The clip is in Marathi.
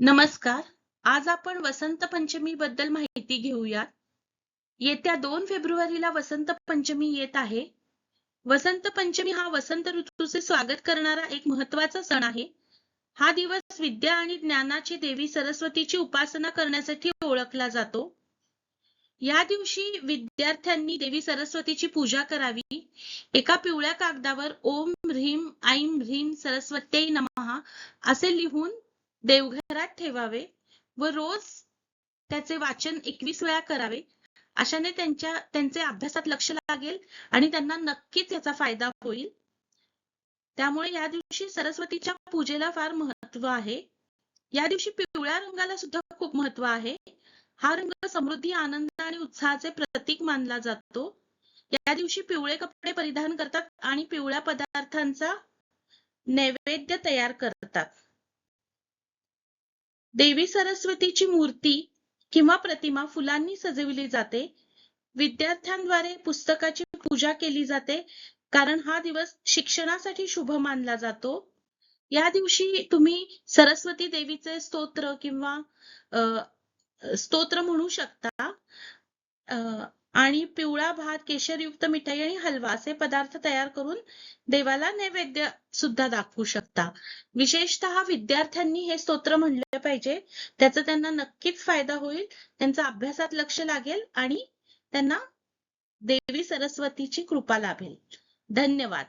नमस्कार. आज आपण वसंत पंचमी बद्दल माहिती घेऊयात. येत्या दोन फेब्रुवारीला वसंत पंचमी येत आहे. वसंत पंचमी हा वसंत ऋतूचे स्वागत करणारा एक महत्त्वाचा सण आहे. हा दिवस विद्या आणि ज्ञानाची देवी सरस्वतीची उपासना करण्यासाठी ओळखला जातो. या दिवशी विद्यार्थ्यांनी देवी सरस्वतीची पूजा करावी. एका पिवळ्या कागदावर ओम ह्रीम ऐं ह्रीम सरस्वत्यै नमः असे लिहून देवघरात ठेवावे व रोज त्याचे वाचन एकवीस वेळा करावे. अशाने त्यांच्या त्यांचे अभ्यासात लक्ष लागेल आणि त्यांना नक्कीच याचा फायदा होईल. त्यामुळे या दिवशी सरस्वतीच्या पूजेला फार महत्त्व आहे. या दिवशी पिवळ्या रंगाला सुद्धा खूप महत्त्व आहे. हा रंग समृद्धी आनंद आणि उत्साहाचे प्रतीक मानला जातो. या दिवशी पिवळे कपडे परिधान करतात आणि पिवळ्या पदार्थांचा नैवेद्य तयार करतात. देवी सरस्वतीची मूर्ती किंवा प्रतिमा फुलांनी सजविली जाते. विद्यार्थ्यांद्वारे पुस्तकाची पूजा केली जाते कारण हा दिवस शिक्षणासाठी शुभ मानला जातो. या दिवशी तुम्ही सरस्वती देवीचे स्तोत्र किंवा स्तोत्र म्हणू शकता. आणि पिवळा भात केशरयुक्त मिठाई आणि हलवा असे पदार्थ तयार करून देवाला नैवेद्य सुद्धा दाखवू शकता. विशेषतः विद्यार्थ्यांनी हे स्तोत्र म्हणले पाहिजे. त्याचा त्यांना नक्कीच फायदा होईल त्यांचा अभ्यासात लक्ष लागेल आणि त्यांना देवी सरस्वतीची कृपा लाभेल. धन्यवाद.